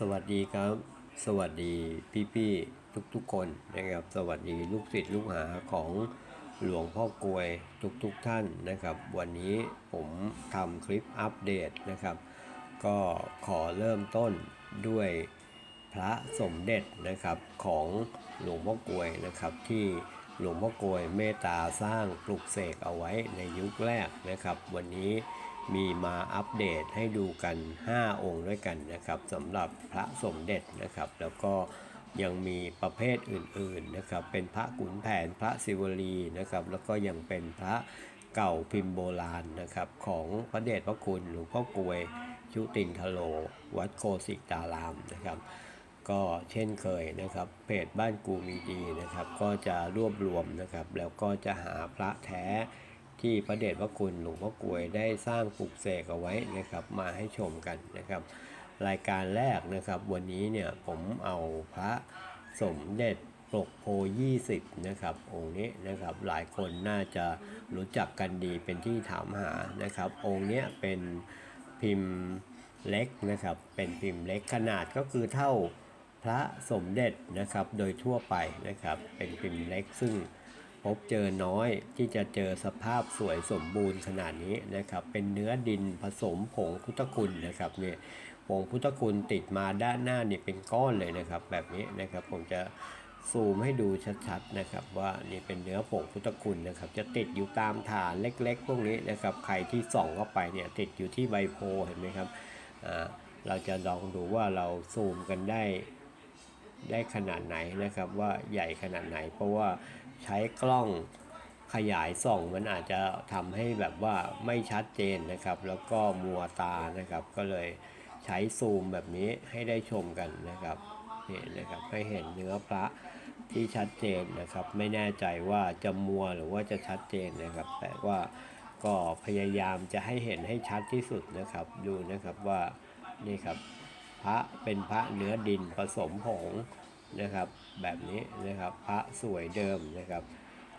สวัสดีครับ สวัสดีพี่ๆทุกๆคนนะครับ สวัสดีลูกศิษย์ลูกหาของหลวงพ่อกลวยทุกๆท่านนะครับ วันนี้ผมทำคลิปอัปเดตนะครับ ก็ขอเริ่มต้นด้วยพระสมเด็จนะครับของหลวงพ่อกลวยนะครับที่หลวงพ่อกลวยเมตตาสร้างปลุกเสกเอาไว้ในยุคแรกนะครับ วันนี้ มีมาอัปเดตให้ดูกัน 5 องค์ด้วยกันนะครับสำหรับพระสมเด็จนะครับ แล้วก็ยังมีประเภทอื่นๆนะครับ เป็นพระขุนแผนพระศิวลีนะครับ แล้วก็ยังเป็นพระเก่าพิมพ์โบราณนะครับ ของพระเดชพระคุณหลวงพ่อกวยชุตินทโล วัดโคสิตารามนะครับ ก็เช่นเคยนะครับ เพจบ้านกูมีดีนะครับ ก็จะรวบรวมนะครับ แล้วก็จะหาพระแท้ ที่พระเดชพระคุณหลวงพ่อกวยได้สร้างปลุกเสกเอาไว้นะครับมาให้ชมกันนะครับ รายการแรกนะครับ วันนี้เนี่ยผมเอาพระสมเด็จปลกโพ20นะครับองค์นี้นะครับหลายคนน่าจะรู้จักกันดีเป็นที่ถามหานะครับ องค์นี้เป็นพิมพ์เล็กนะครับเป็นพิมพ์เล็กขนาดก็คือเท่าพระสมเด็จนะครับโดยทั่วไปนะครับเป็นพิมพ์เล็กซึ่ง พบเจอน้อยที่จะเจอสภาพสวยสมบูรณ์ขนาดนี้นะครับ เป็นเนื้อดินผสมผงพุทธคุณนะครับเนี่ยผงพุทธคุณติดมาด้านหน้านี่เป็นก้อนเลยนะครับ แบบนี้นะครับผมจะซูมให้ดูชัดๆนะครับว่านี่เป็นเนื้อผงพุทธคุณนะครับ จะติดอยู่ตามฐานเล็กๆ พวกนี้นะครับใครที่ส่องเข้าไปเนี่ยติดอยู่ที่ใบโพเห็นไหมครับอ่าเราจะลองดูว่าเราซูมกันได้ได้ขนาดไหนนะครับว่าใหญ่ขนาดไหน เพราะว่า ใช้กล้องขยายส่องมันอาจจะทำให้แบบว่าไม่ชัดเจนนะครับ แล้วก็มัวตานะครับ ก็เลยใช้ซูมแบบนี้ให้ได้ชมกันนะครับนี่นะครับให้เห็นเนื้อพระที่ชัดเจนนะครับ ไม่แน่ใจว่าจะมัวหรือว่าจะชัดเจนนะครับ แต่ว่าก็พยายามจะให้เห็นให้ชัดที่สุดนะครับ ดูนะครับว่านี่ครับพระเป็นพระเนื้อดินผสมผง นะครับ แบบนี้นะครับ พระสวยเดิมนะครับ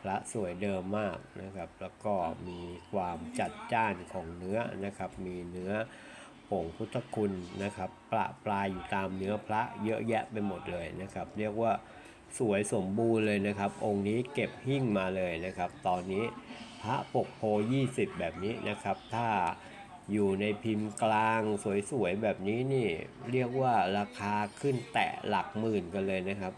พระสวยเดิมมากนะครับ แล้วก็มีความจัดจ้านของเนื้อนะครับ มีเนื้อผงพุทธคุณนะครับ ประปลายอยู่ตามเนื้อพระเยอะแยะไปหมดเลยนะครับ เรียกว่าสวยสมบูรณ์เลยนะครับ องค์นี้เก็บหิ้งมาเลยนะครับ ตอนนี้พระปกโพ20 แบบนี้นะครับ ถ้า อยู่ในพิมพ์กลางสวยๆแบบนี้นี่ เรียกว่าราคาขึ้นแตะหลักหมื่นกันเลยนะครับ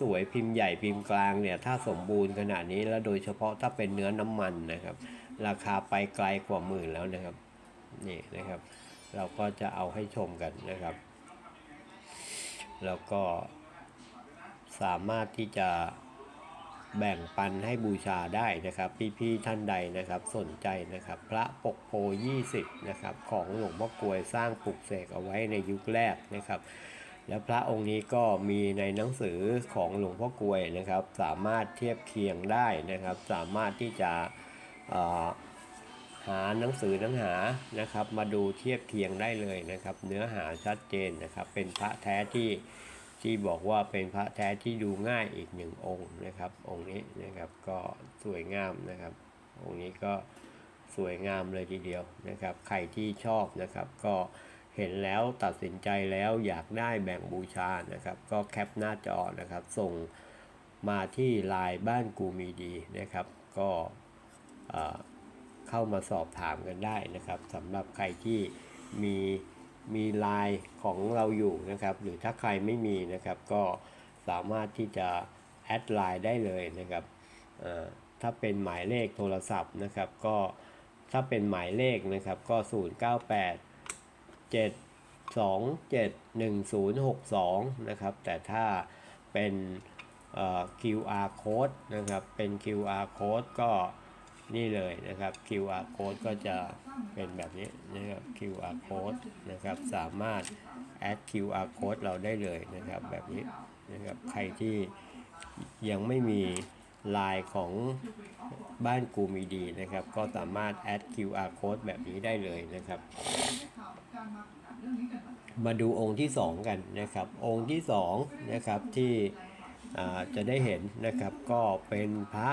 สวยๆพิมพ์ใหญ่พิมพ์กลางเนี่ย ถ้าสมบูรณ์ขนาดนี้แล้วโดยเฉพาะถ้าเป็นเนื้อน้ำมันนะครับ ราคาไปไกลกว่าหมื่นแล้วนะครับนี่นะครับ เราก็จะเอาให้ชมกันนะครับ แล้วก็สามารถที่จะ แบ่งปันให้บูชาได้นะครับพี่ๆท่านใดนะครับสนใจนะครับพระปกโพ20นะครับของหลวงพ่อกวยสร้างปลุกเสกเอาไว้ในยุคแรกนะครับแล้วพระองค์นี้ก็มีในหนังสือของหลวงพ่อกวยนะครับ สามารถเทียบเคียงได้นะครับ สามารถที่จะหาหนังสือหนังหานะครับ มาดูเทียบเคียงได้เลยนะครับ เนื้อหาชัดเจนนะครับ เป็นพระแท้ที่ ที่บอกว่าเป็นพระแท้ที่ดูง่ายอีกหนึ่งองค์นะครับ องค์นี้นะครับก็สวยงามนะครับ องค์นี้ก็สวยงามเลยทีเดียวนะครับ ใครที่ชอบนะครับ ก็เห็นแล้วตัดสินใจแล้วอยากได้แบ่งบูชานะครับ ก็แคปหน้าจอนะครับ ส่งมาที่ไลน์บ้านกูมีดีนะครับ ก็เอ่อเข้ามาสอบถามกันได้นะครับสำหรับใครที่มี มีไลน์ของเราอยู่นะครับ หรือถ้าใครไม่มีนะครับ ก็สามารถที่จะแอดไลน์ได้เลยนะครับถ้าเป็นหมายเลขโทรศัพท์นะครับ ก็ถ้าเป็นหมายเลขนะครับก็ 098 7 2 7 1 0 6 2 นะครับ แต่ถ้าเป็น QR code นะครับ เป็น QR code ก็ นี่เลยนะครับ QR code ก็จะเป็นแบบนี้นะครับ QR code นะครับ สามารถ add QR code เราได้เลยนะครับ แบบนี้นะครับ ใครที่ยังไม่มีลน์ของบ้านกูมีดีนะครับ ก็สามารถ add QR code แบบนี้ได้เลยนะครับ มาดูองค์ที่ 2 กันนะครับ องค์ที่2นะครับที่จะได้เห็นนะครับ ก็เป็นพระ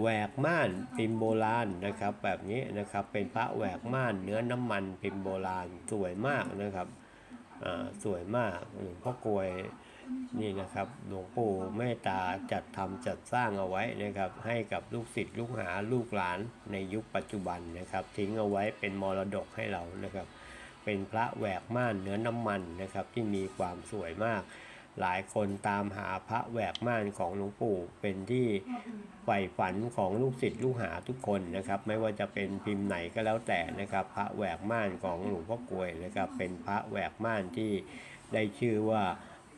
แหวกม่านพิมพ์โบราณนะครับ แบบนี้นะครับเป็นพระแหวกม่านเนื้อน้ำมันพิมพ์โบราณสวยมากนะครับอ่าสวยมากหลวงพ่อกลวยนี่นะครับหลวงปู่เมตตาจัดทำจัดสร้างเอาไว้นะครับ ให้กับลูกศิษย์ลูกหาลูกหลานในยุคปัจจุบันนะครับ ทิ้งเอาไว้เป็นมรดกให้เรานะครับ เป็นพระแหวกม่านเนื้อน้ำมันนะครับที่มีความสวยมาก หลายคนตามหาพระแหวกม่านของหลวงปู่เป็นที่ใฝ่ฝันของลูกศิษย์ลูกหาทุกคนนะครับ ไม่ว่าจะเป็นพิมพ์ไหนก็แล้วแต่นะครับ พระแหวกม่านของหลวงพ่อกลวยนะครับ เป็นพระแหวกม่านที่ได้ชื่อว่า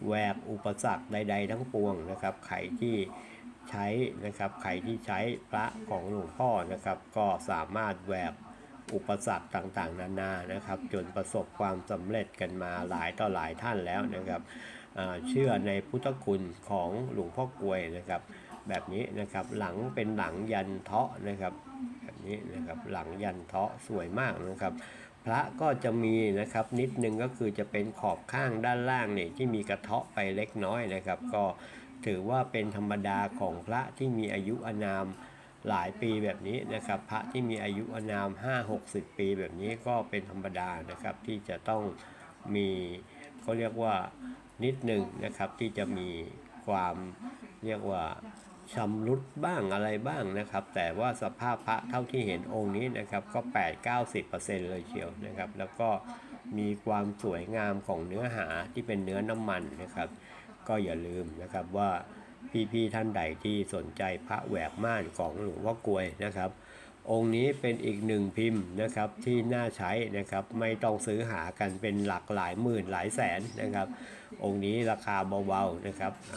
แหวกอุปสรรคใด ๆ ทั้งปวงนะครับใครที่ใช้นะครับใครที่ใช้พระของหลวงพ่อนะครับ ก็สามารถแหวกอุปสรรคต่างๆ นานานะครับ จนประสบความสำเร็จกันมาหลายต่อหลายท่านแล้วนะครับอ่า เชื่อในพุทธคุณของหลวงพ่อกวยนะครับ แบบนี้นะครับหลังเป็นหลังยันเทาะนะครับแบบนี้นะครับหลังยันเทาะสวยมากนะครับ พระก็จะมีนะครับนิดนึงก็คือจะเป็นขอบข้างด้านล่างเนี่ยที่มีกระเทาะไปเล็กน้อยนะครับ ก็ถือว่าเป็นธรรมดาของพระที่มีอายุอานามหลายปีแบบนี้นะครับ พระที่มีอายุอานาม 5-60 ปีแบบนี้ก็เป็นธรรมดานะครับที่จะต้องมีเขาเรียกว่า นิดหนึ่งนะครับที่จะมีความเรียกว่าชำรุดบ้างอะไรบ้างนะครับ แต่ว่าสภาพพระเท่าที่เห็นองค์นี้นะครับก็ 8 90 เลยเชียวนะครับ แล้วก็มีความสวยงามของเนื้อหาที่เป็นเนื้อน้ำมันนะครับ ก็อย่าลืมนะครับว่าพี่ๆท่านใดที่สนใจพระแหวกม่านของหลวงพ่อกลวยนะครับ องค์นี้เป็นอีกหนึ่งพิมพ์นะครับที่น่าใช้นะครับไม่ต้องซื้อหากันเป็นหลักหลายหมื่นหลายแสนนะครับ องค์นี้ราคาเบาๆนะครับอ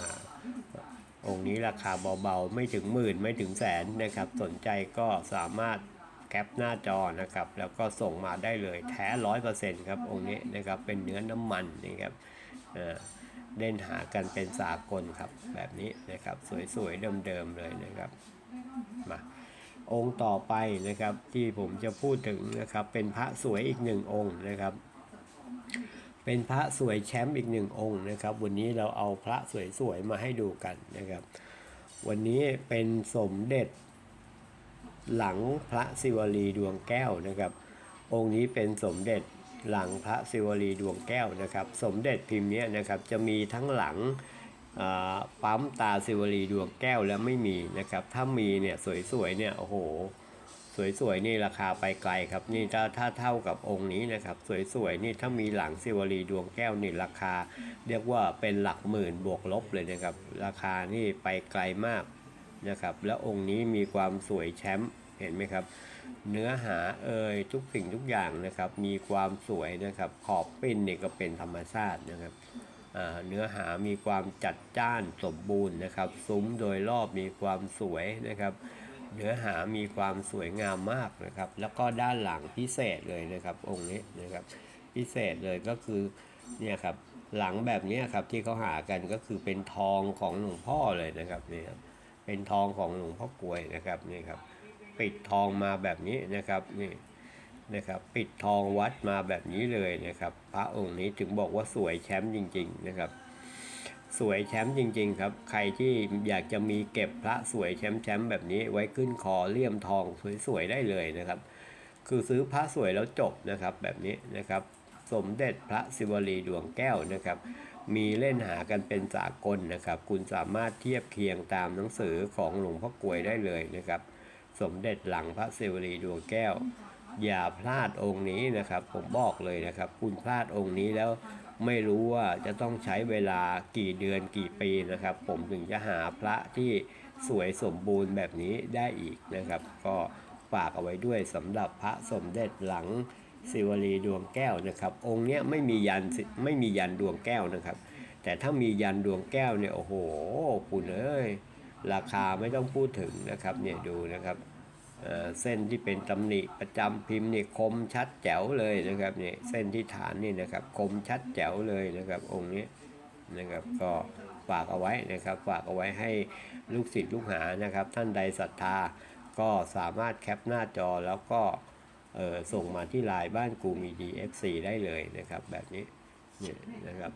องค์นี้ราคาเบาๆไม่ถึงหมื่นไม่ถึงแสนนะครับ สนใจก็สามารถแคปหน้าจอนะครับ แล้วก็ส่งมาได้เลยแท้ร้อยเปอร์เซ็นต์ครับองค์นี้นะครับเป็นเนื้อน้ำมันนะครับเล่นหากันเป็นสากลครับแบบนี้นะครับ สวยๆเดิมๆเลยนะครับมา องค์ต่อไปนะครับ ที่ผมจะพูดถึงนะครับ เป็นพระสวยอีกหนึ่งองค์นะครับ เป็นพระสวยแชมป์อีกหนึ่งองค์นะครับ วันนี้เราเอาพระสวยๆมาให้ดูกันนะครับ วันนี้เป็นสมเด็จหลังพระศิวลีดวงแก้วนะครับ องค์นี้เป็นสมเด็จหลังพระศิวลีดวงแก้วนะครับ สมเด็จพิมพ์เนี้ยนะครับจะมีทั้งหลัง ปั๊มตาศิวลีดวงแก้วแล้วไม่มีนะครับ ถ้ามีเนี่ยสวยๆเนี่ยโอ้โห สวยๆนี่ราคาไปไกลครับนี่ถ้าถ้าเท่ากับองค์นี้นะครับ สวยๆนี่ถ้ามีหลังศิวลีดวงแก้วนี่ราคา เรียกว่าเป็นหลักหมื่นบวกลบเลยนะครับ ราคานี่ไปไกลมากนะครับ แล้วองค์นี้มีความสวยแชมป์เห็นไหมครับ เนื้อหาเอ่ยทุกสิ่งทุกอย่างนะครับ มีความสวยนะครับ ขอบปิ้นเนี่ยก็เป็นธรรมชาตินะครับ เนื้อหามีความจัดจ้านสมบูรณ์นะครับ ซุ้มโดยรอบมีความสวยนะครับ เนื้อหามีความสวยงามมากนะครับ แล้วก็ด้านหลังพิเศษเลยนะครับ องค์นี้นะครับ พิเศษเลยก็คือเนี่ยครับหลังแบบนี้ครับที่เขาหากันก็คือเป็นทองของหลวงพ่อเลยนะครับนี่ครับเป็นทองของหลวงพ่อกลวยนะครับนี่ครับปิดทองมาแบบนี้นะครับนี่ นะครับ ปิดทองวัดมาแบบนี้เลยนะครับ พระองค์นี้ถึงบอกว่าสวยแชมป์จริง ๆ นะครับ สวยแชมป์จริง ๆ ครับ ใครที่อยากจะมีเก็บพระสวยแชมป์แชมป์แบบนี้ไว้ขึ้นคอเลี่ยมทองสวยๆได้เลยนะครับ คือซื้อพระสวยแล้วจบนะครับแบบนี้นะครับ สมเด็จพระศิวลีดวงแก้วนะครับมีเล่นหากันเป็นสากลนะครับ คุณสามารถเทียบเคียงตามหนังสือของหลวงพ่อกลวยได้เลยนะครับ สมเด็จหลังพระศิวลีดวงแก้ว อย่าพลาดองค์นี้นะครับ ผมบอกเลยนะครับ คุณพลาดองค์นี้แล้วไม่รู้ว่าจะต้องใช้เวลากี่เดือนกี่ปีนะครับ ผมถึงจะหาพระที่สวยสมบูรณ์แบบนี้ได้อีกนะครับ ก็ฝากเอาไว้ด้วยสำหรับพระสมเด็จหลังศิวลีดวงแก้วนะครับ องค์เนี้ยไม่มียันสิไม่มียันดวงแก้วนะครับ แต่ถ้ามียันดวงแก้วเนี่ยโอ้โหคุณเอ้ยราคาไม่ต้องพูดถึงนะครับเนี่ยดูนะครับ เส้นที่เป็นตำหนิประจำพิมพ์นี่คมชัดแจ๋วเลยนะครับเนี่ยเส้นที่ฐานนี่นะครับคมชัดแจ๋วเลยนะครับองค์นี้นะครับก็ฝากเอาไว้นะครับฝากเอาไว้ให้ลูกศิษย์ลูกหานะครับ ท่านใดศรัทธาก็สามารถแคปหน้าจอแล้วก็ส่งมาที่ไลน์บ้านกูมีดี FC ได้เลยนะครับแบบนี้เนี่ยนะครับ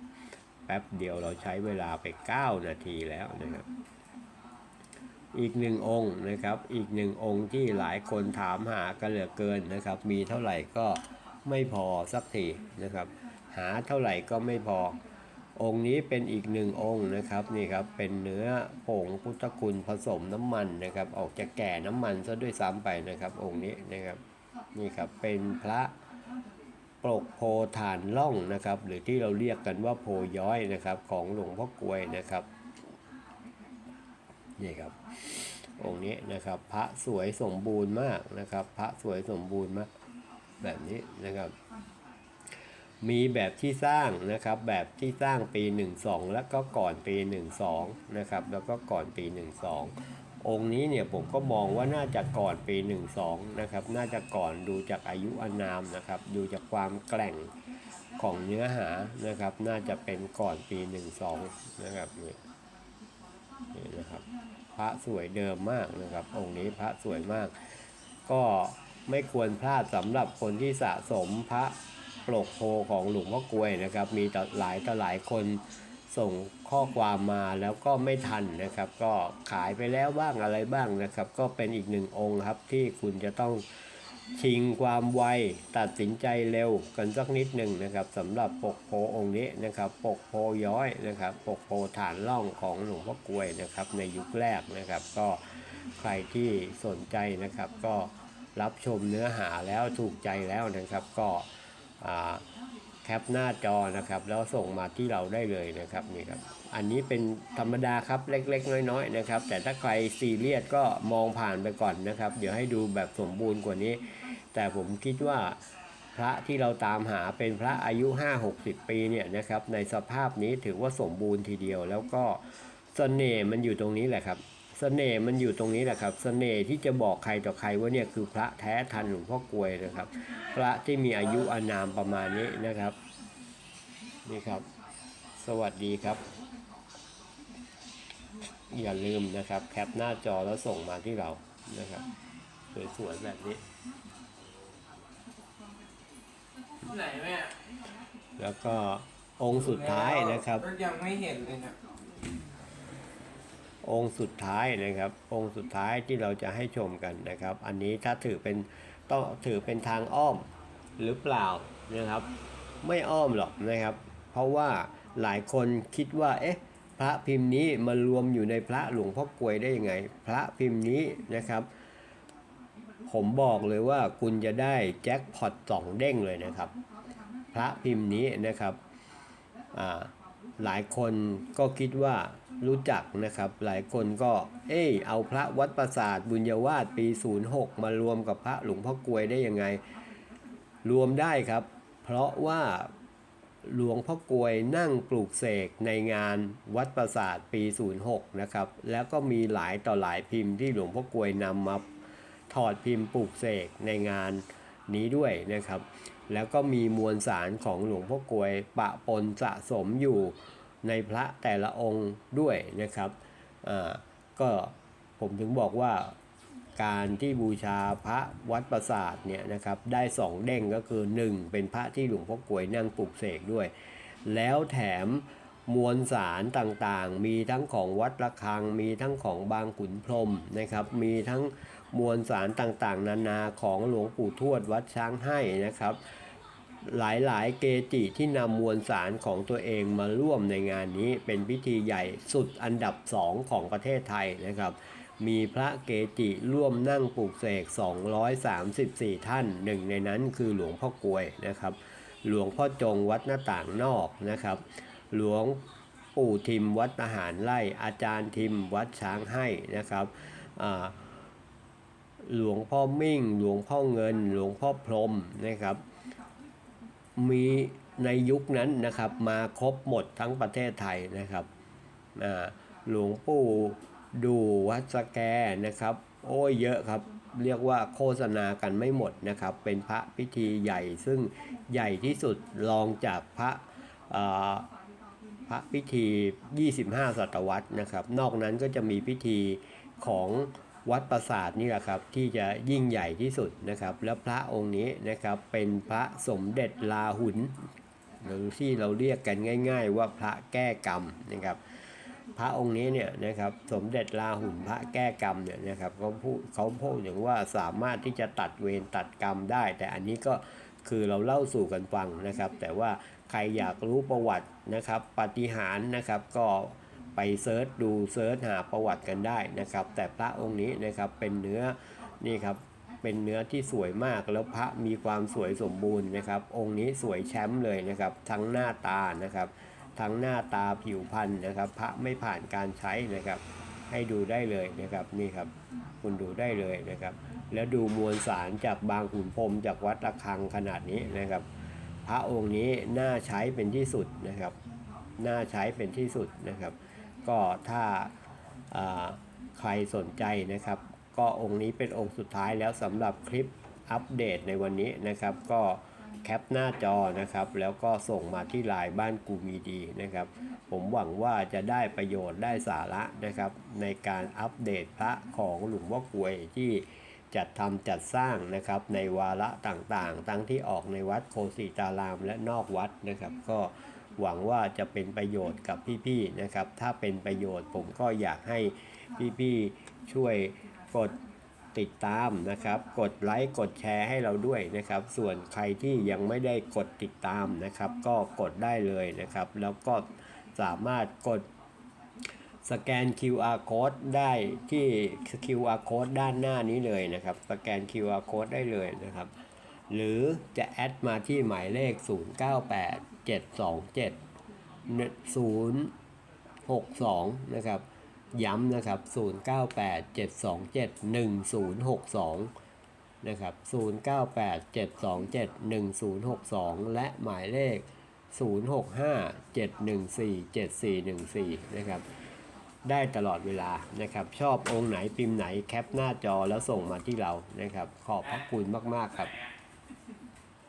แป๊บเดียวเราใช้เวลาไป 9 นาทีแล้วนะครับ อีกหนึ่งองค์นะครับ อีกหนึ่งองค์ที่หลายคนถามหากันเหลือเกินนะครับ มีเท่าไหร่ก็ไม่พอสักทีนะครับ หาเท่าไหร่ก็ไม่พอ องค์นี้เป็นอีกหนึ่งองค์นะครับนี่ครับเป็นเนื้อผงพุทธคุณผสมน้ำมันนะครับ ออกจะแก่น้ำมันซะด้วยซ้ำไปนะครับ องค์นี้นะครับนี่ครับเป็นพระปกโพฐานล่องนะครับ หรือที่เราเรียกกันว่าโพย้อยนะครับ ของหลวงพ่อกลวยนะครับ นี่ครับ องค์นี้นะครับ พระสวยสมบูรณ์มากนะครับ พระสวยสมบูรณ์มากแบบนี้นะครับ มีแบบที่สร้างนะครับ แบบที่สร้างปี 12 แล้วก็ก่อนปี 12 นะครับ แล้วก็ก่อนปี 12 องค์นี้เนี่ยผมก็มองว่าน่าจะก่อนปี 12 นะครับ น่าจะก่อนดูจากอายุอานามนะครับ ดูจากความแกร่งของเนื้อหานะครับ น่าจะเป็นก่อนปี 12 นะครับนี่นี่นะครับ พระสวยเดิมมากนะครับ องค์นี้พระสวยมาก ก็ไม่ควรพลาดสำหรับคนที่สะสมพระปลกโพของหลวงพ่อกลวยนะครับ มีต่อหลายต่อหลายคนส่งข้อความมาแล้วก็ไม่ทันนะครับ ก็ขายไปแล้วบ้างอะไรบ้างนะครับ ก็เป็นอีกหนึ่งองค์ครับที่คุณจะต้อง ชิงความไวตัดสินใจเร็วกันสักนิดหนึ่งนะครับสำหรับปกโพองค์นี้นะครับ ปกโพย้อยนะครับ ปกโพฐานล่องของหลวงพ่อกลวยนะครับ ในยุคแรกนะครับ ก็ใครที่สนใจนะครับ ก็รับชมเนื้อหาแล้วถูกใจแล้วนะครับ ก็แคปหน้าจอนะครับ แล้วส่งมาที่เราได้เลยนะครับนี่ครับ อันนี้เป็นธรรมดาครับเล็กๆ น้อยๆนะครับ แต่ถ้าใครซีเรียสก็มองผ่านไปก่อนนะครับ เดี๋ยวให้ดูแบบสมบูรณ์กว่านี้ แต่ผมคิดว่าพระที่เราตามหาเป็นพระอายุ 5-60 ปีเนี่ยนะครับ ในสภาพนี้ถือว่าสมบูรณ์ทีเดียว แล้วก็เสน่ห์มันอยู่ตรงนี้แหละครับเสน่ห์มันอยู่ตรงนี้แหละครับเสน่ห์ที่จะบอกใครต่อใครว่าเนี่ยคือพระแท้ทันหลวงพ่อกลวยนะครับ พระที่มีอายุอานามประมาณนี้นะครับ นี่ครับ สวัสดีครับ อย่าลืมนะครับ แคปหน้าจอแล้วส่งมาที่เรานะครับสวยๆแบบนี้ ไหนแม่แล้วก็องค์สุดท้ายนะครับก็ยังไม่เห็นเลยนะองค์สุดท้ายนะครับ องค์สุดท้ายที่เราจะให้ชมกันนะครับ อันนี้ถ้าถือเป็นต้องถือเป็นทางอ้อมหรือเปล่านะครับ ไม่อ้อมหรอกนะครับ เพราะว่าหลายคนคิดว่าเอ๊ะ พระพิมพ์นี้มารวมอยู่ในพระหลวงพ่อกลวยได้ยังไง พระพิมพ์นี้นะครับ ผมบอกเลยว่าคุณจะได้แจ็คพอตสองเด้งเลยนะครับ พระพิมพ์นี้นะครับหลายคนก็คิดว่ารู้จักนะครับ หลายคนก็เอ้ยเอาพระวัดประสาทบุญยวาสปี 06 มารวมกับพระหลวงพ่อกลวยได้ยังไง รวมได้ครับ เพราะว่า หลวงพ่อกลวยนั่งปลูกเสกในงานวัดประสาทปี 06 นะครับ แล้วก็มีหลายต่อหลายพิมพ์ที่หลวงพ่อกลวยนำมาถอดพิมพ์ปลูกเสกในงานนี้ด้วยนะครับ แล้วก็มีมวลสารของหลวงพ่อกลวยปะปนสะสมอยู่ในพระแต่ละองค์ด้วยนะครับ ก็ผมถึงบอกว่า การที่บูชาพระวัดประสาทเนี่ยนะครับได้สองเด้งก็คือ 1 เป็นพระที่หลวงพ่อกวยนั่งปลูกเสกด้วย แล้วแถมมวลสารต่างๆ มีทั้งของวัดระฆัง มีทั้งของบางขุนพรมนะครับ มีทั้งมวลสารต่างๆ นานาของหลวงปู่ทวดวัดช้างให้นะครับ หลายๆเกจิที่นำมวลสารของตัวเองมาร่วมในงานนี้เป็นพิธีใหญ่สุดอันดับสองของประเทศไทยนะครับ มีพระเกจิร่วมนั่งปลูกเสก 234 ท่าน หนึ่งในนั้นคือหลวงพ่อกลวยนะครับ หลวงพ่อจงวัดหน้าต่างนอกนะครับ หลวงปู่ทิมวัดทหารไร่อาจารย์ทิมวัดช้างให้นะครับหลวงพ่อมิ่ง หลวงพ่อเงิน หลวงพ่อพรหมนะครับ มีในยุคนั้นนะครับมาครบหมดทั้งประเทศไทยนะครับหลวงปู่ ดูวัดสแกนะครับ โอ้ยเยอะครับ เรียกว่าโฆษณากันไม่หมดนะครับ เป็นพระพิธีใหญ่ซึ่งใหญ่ที่สุดรองจากพระพระพิธี 25 ศตวรรษนะครับ นอกนั้นก็จะมีพิธีของวัดประสาทนี่แหละครับ ที่จะยิ่งใหญ่ที่สุดนะครับ แล้วพระองค์นี้นะครับเป็นพระสมเด็จลาหุนหรือที่เราเรียกกันง่าย ๆ ว่าพระแก้กรรมนะครับ พระองค์นี้เนี่ยนะครับสมเด็จลาหุนพระแก้กรรมเนี่ยนะครับเขาพูดเขาพูดถึงว่าสามารถที่จะตัดเวรตัดกรรมได้ แต่อันนี้ก็คือเราเล่าสู่กันฟังนะครับ แต่ว่าใครอยากรู้ประวัตินะครับปฏิหารนะครับก็ไปเซิร์ชดูเซิร์ชหาประวัติกันได้นะครับ แต่พระองค์นี้นะครับเป็นเนื้อนี่ครับเป็นเนื้อที่สวยมากแล้วพระมีความสวยสมบูรณ์นะครับ องค์นี้สวยแชมป์เลยนะครับ ทั้งหน้าตานะครับ ทั้งหน้าตาผิวพรรณนะครับ พระไม่ผ่านการใช้นะครับ ให้ดูได้เลยนะครับนี่ครับ คุณดูได้เลยนะครับ แล้วดูมวลสารจากบางขุนพรมจากวัดระฆังขนาดนี้นะครับ พระองค์นี้น่าใช้เป็นที่สุดนะครับน่าใช้เป็นที่สุดนะครับ ก็ถ้าใครสนใจนะครับ ก็องค์นี้เป็นองค์สุดท้ายแล้วสำหรับคลิปอัปเดตในวันนี้นะครับ ก็ แคปหน้าจอนะครับ แล้วก็ส่งมาที่ไลน์บ้านกูมีดีนะครับ ผมหวังว่าจะได้ประโยชน์ได้สาระนะครับ ในการอัปเดตพระของหลวงพ่อกวยที่จัดทำจัดสร้างนะครับในวาระต่างๆ ทั้งที่ออกในวัดโคสิตารามและนอกวัดนะครับ ก็หวังว่าจะเป็นประโยชน์กับพี่ๆนะครับ ถ้าเป็นประโยชน์ผมก็อยากให้พี่ๆช่วยกด ติดตามนะครับ กดไลค์กดแชร์ให้เราด้วยนะครับ ส่วนใครที่ยังไม่ได้กดติดตามนะครับ ก็กดได้เลยนะครับ แล้วก็สามารถกดสแกน QR code ได้ที่ QR code ด้านหน้านี้เลยนะครับ สแกน QR code ได้เลยนะครับ หรือจะแอดมาที่หมายเลข 098727 062 นะครับ ย้ำนะครับ 0987271062 นะครับ 0987271062 และหมายเลข 0657147414 นะครับ ได้ตลอดเวลานะครับ ชอบองค์ไหนพิมพ์ไหนแคปหน้าจอแล้วส่งมาที่เรานะครับ ขอบพระคุณมาก ๆ ครับ